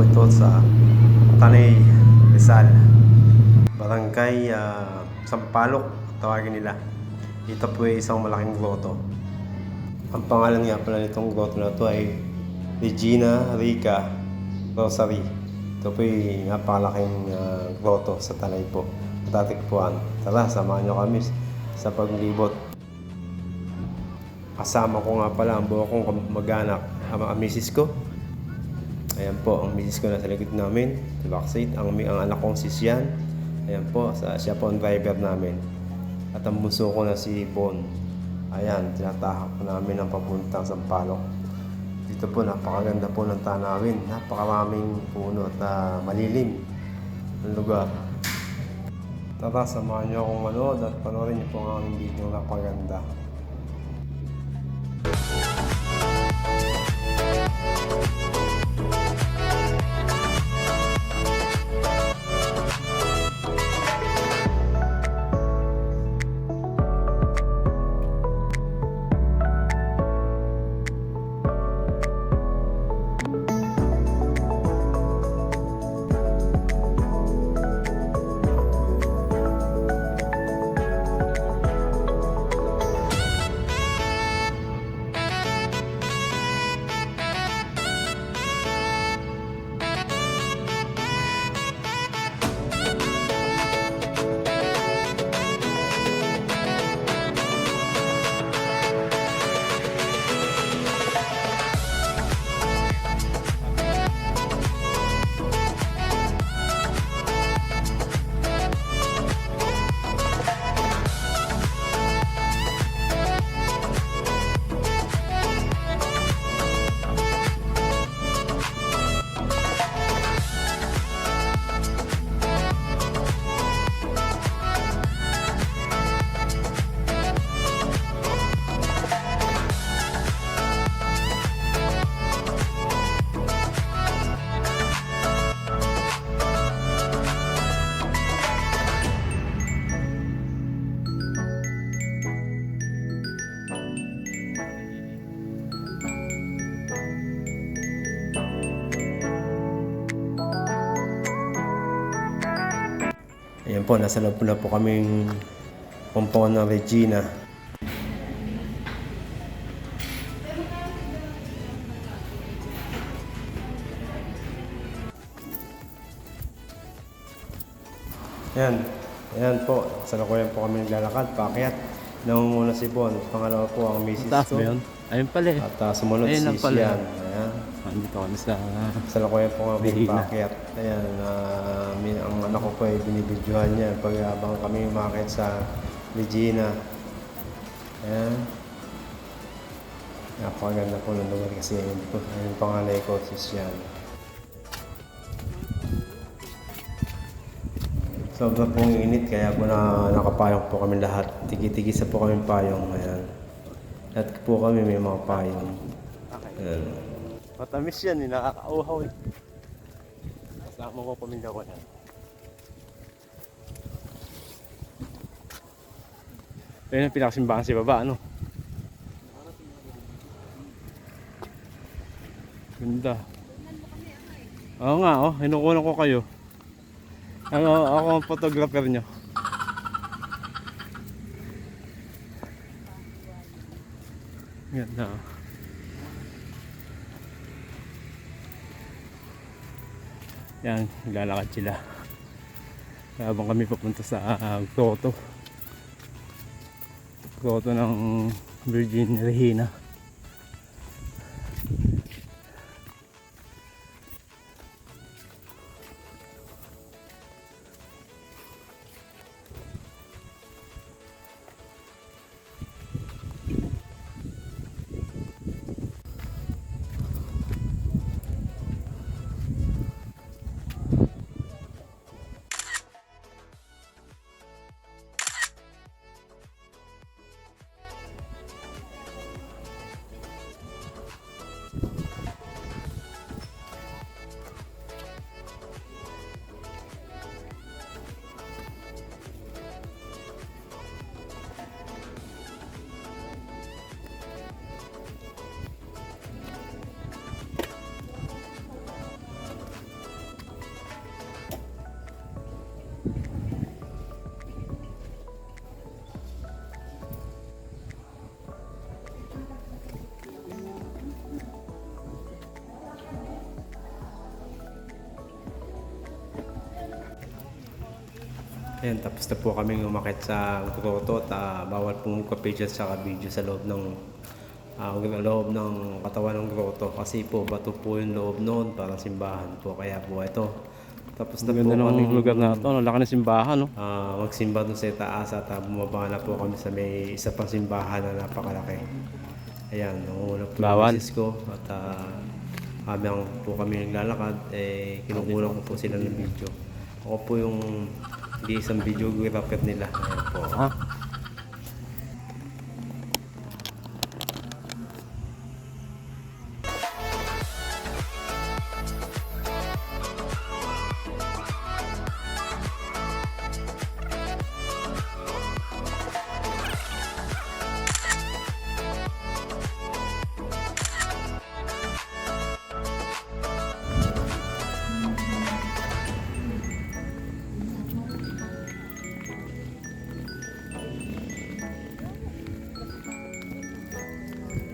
ito sa Tanay, Rizal. Barangay ah, Sampalok, tawagin nila. Ito po ay isang malaking grotto. Ang pangalan nga pala nitong grotto na ito ay Regina Rica Rosary. Ito po ay napakalaking ah, grotto sa Tanay po. Tatikpuan. Tara, samahan nyo kami sa paglibot. Kasama ko nga pala ang buo kong mag-anak, ang misis ko. Ayan po, ang misis ko nasa likod namin, sa backseat. Ang, ang anak kong si Sian. Ayan po, sa, siya po ang driver namin. At ang bunso ko na si Bon. Ayan, tinatahak po namin ang papuntang Sampaloc. Dito po, napakaganda po ng tanawin. Napakaraming puno at ah, malilim ang lugar. Tara, samahan niyo akong manood at panoorin niyo po ang aming video na napaganda. Ayan po, nasa loob na po kaming compound ng Regina. Ayan, ayan po, sa lakuyan po kami naglalakad, paakyat. Namumuna si Bon, pangalawa po ang misis Taas ko. ba yun? Ayun pala eh. At ah, sumunod Ayun si lang pala. Sian. Andito kami sa... Sa lakuyan po kami Regina. paakyat. Ayan, ah, min- ang anak ko po ay binibidyohan niya pag habang kami umakit sa Regina. Ayan. Napakaganda po ng lugar kasi yun po, yung pangalay ko si Sian. Sobrang pong init kaya po na nakapayong po kami lahat. Tigi-tigisa po kami payong. Ayan. Lahat po kami may mga payong. Ayan. Matamis yan, eh. nakakauhaw eh. Kasama ko pamilya ko yan. Ayun ang pinakasimbahan sa baba, ano? Ganda. Oo nga, oh. Hinukunan ko kayo. Ano, ako ang photographer nyo. Ganda, oh. Yan, lalakad sila. Habang kami papunta sa uh, grotto. Ng Virgin Regina. Ayan, tapos na po kami umakit sa grotto at ah, bawal pong magpa-picture sa video sa loob ng ah, loob ng katawan ng grotto kasi po bato po yung loob noon parang simbahan po kaya po ito tapos na Ang po ganda kami lugar na ito. Ang laki ng simbahan, no? ah, magsimba doon sa itaas at ah, bumaba na po kami sa may isa pang simbahan na napakalaki ayan nangunguna po Bawal. yung ko at uh, habang po kami naglalakad eh kinukulang po sila ng video ako po yung hindi isang videographer nila ayan po Ha?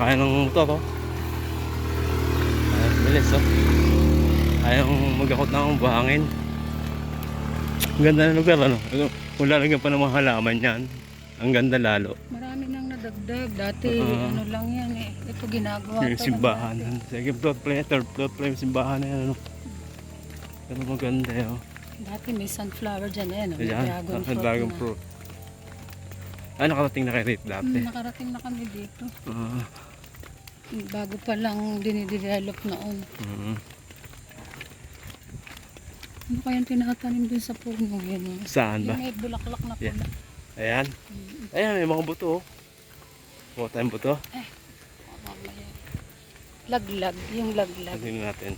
Kayang-kaya ng motor, oh. Ayos, bilis, oh. Ayaw magakot ng buhangin. Ang ganda ng lugar, ano? Kung lalagyan pa ng mga halaman yan, ang ganda lalo. Marami nang nadagdag. Dati Ah. ano lang yan eh. Ito ginagawa Yung simbahan. Second floor, play, third floor, play, simbahan na yan, ano? Pero maganda, oh. Dati may sunflower dyan eh. No? May Ayan, dragon fruit dragon na. fruit. Ah, nakarating na kay Rate dati. Hmm, nakarating na kami dito. Ah, Bago pa lang dinidevelop noon. mm. Ano kayang tinatanim dun sa puno yun? oh? Saan ba? Yung may bulaklak na Yeah. pula. Ayan. Ayan, may mga buto, oh. Kuha tayong buto. Oh, mamaya. Laglag. Yung laglag. Tingnan natin.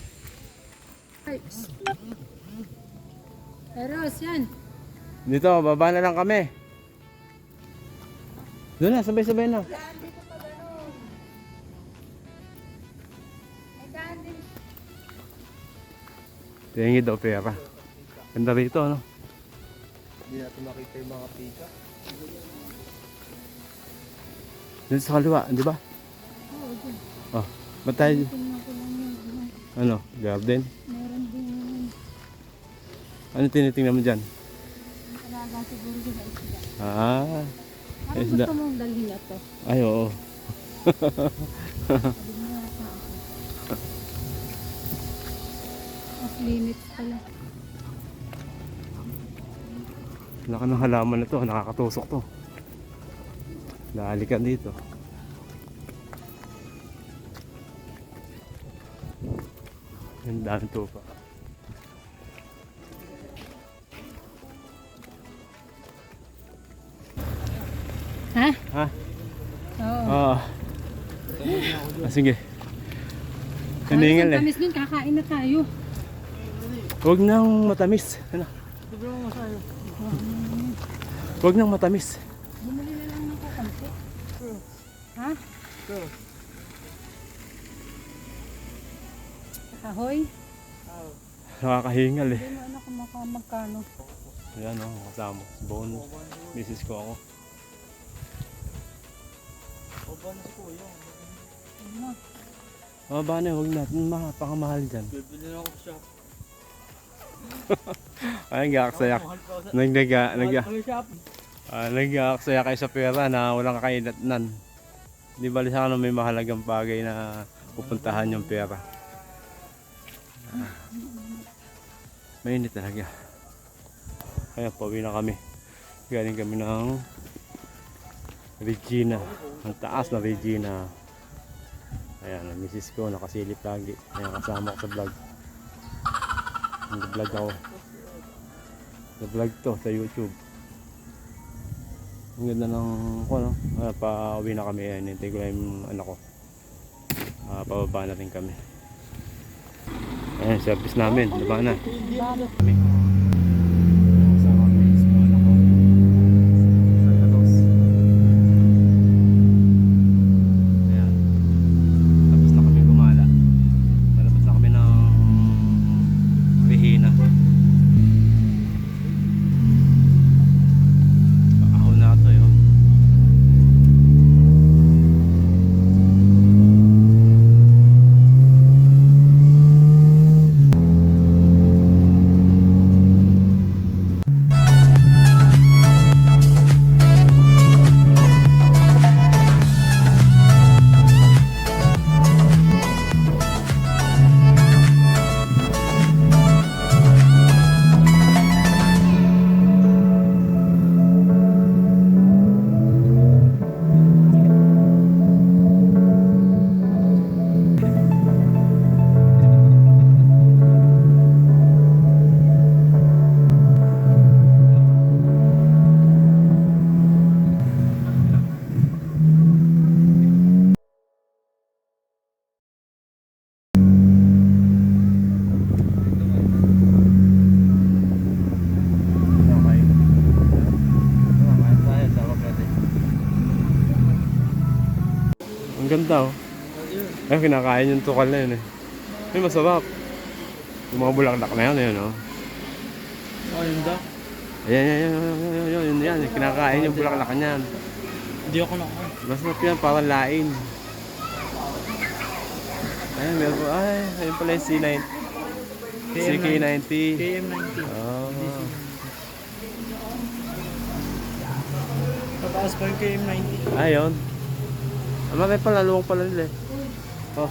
Eros, yan. Dito, baba na lang kami. Doon na, sabay-sabay na. Tingin daw pera. Ganda rito, no? hindi natin makita yung mga pika Dito sa kaliwa, di ba? Oo, dyan. Oh, ba't tayo? Yun. Ano, Ano, garden? Meron din Ano tinitingnan mo dyan? talaga siguro na isda. Ah, Parang Isda. gusto mong dalhin na to. ay oo. Limits pala. Laka ng halaman na to, nakakatusok to. Dali ka dito. Ang dami to pa. Ha? Ha? Oo. Ah. ah sige. Kaningal eh. Tamis nun, kakain na tayo. Huwag nang matamis. Ano? Huwag nang matamis. Bumili na lang ng kakampi. Ha? Kahoy? Nakakahingal eh. Hindi mo anak kung maka- magkano. Ayan o, oh, kasama. Si Bon. Misis ko ako. Ano? Oh, ba na, huwag natin. Mapakamahal dyan. Bibili na ako sa shop. Ay, nag-aaksaya. Nagdaga, nag Ano shop? ah, nag-aaksaya kayo sa pera na walang kakainatnan. Di ba sana may mahalagang bagay na pupuntahan yung pera. Ah, mainit talaga. Kaya pauwi na kami. Galing kami ng Regina. Ang taas na Regina. Ayan, ang misis ko nakasilip lagi. Ayan, kasama ko sa vlog. Nag-vlog ako. Nag-vlog to sa YouTube. Ang ganda ng, ano, ah, pa uwi na kami. Ayan, hintay ko lang yung anak ko. Makapababa na rin kami. Ayan, service namin. Diba na? Ayan. Ganda oh. Ay, kinakain yung tukal na yun eh. Ay, masarap. Yung mga bulaklak na yan, yun oh. Oh, yun daw. Ayan, yan, yan, yan, yan, yan, yun, yan. Kinakain yung bulaklak niyan. Hindi ako nakain. Masarap yan, parang lain. Ayan, meron po. Ay, ayun pala yung C90. CK90. KM90. Oh. Mataas pa yung KM90. Ayun. Ang mga pala, luwang pala nila eh. Oh.